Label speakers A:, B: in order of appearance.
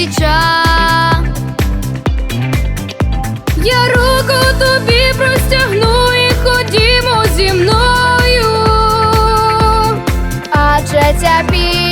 A: плеча. Я руку тобі простягну і ходімо зі мною, адже ця пісня